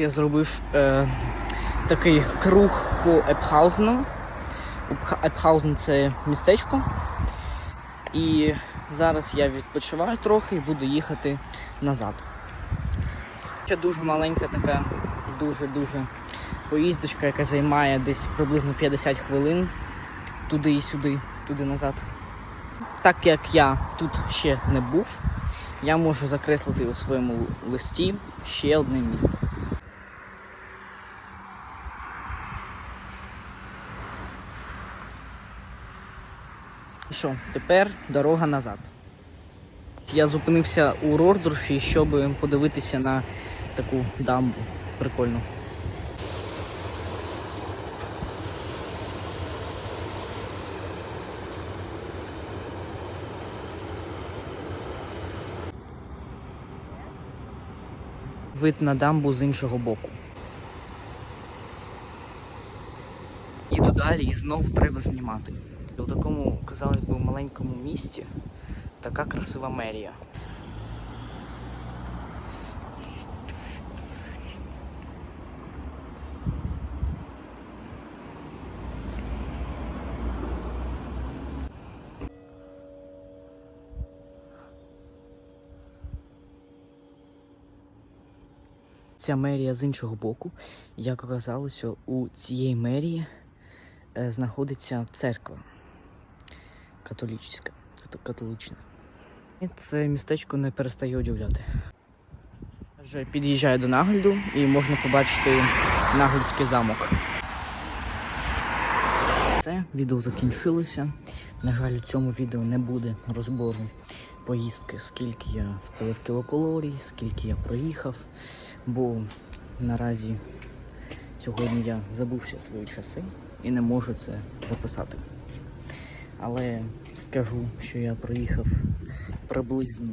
я зробив е, такий круг по Епхаузену. Епхаузен це містечко. І зараз я відпочиваю трохи і буду їхати назад. Ще дуже маленька така, дуже-дуже поїздочка, яка займає десь приблизно 50 хвилин туди і сюди, туди назад. Так як я тут ще не був, я можу закреслити у своєму листі ще одне місто. Що, тепер дорога назад. Я зупинився у Рордорфі, щоб подивитися на таку дамбу. Прикольно. Вид на дамбу з іншого боку. Їду далі і знов треба знімати. У такому, казалось би, маленькому місті така красива мерія. Ця мерія з іншого боку, як оказалося, у цієї мерії е, знаходиться церква католічська, кат- католична. І це містечко не перестає удивляти. Вже під'їжджаю до нагляду і можна побачити наглядський замок. Це відео закінчилося. На жаль, у цьому відео не буде розбору поїздки, скільки я спалив кілокалорій, скільки я проїхав, бо наразі сьогодні я забувся свої часи і не можу це записати. Але скажу, що я проїхав приблизно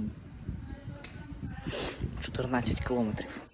14 кілометрів.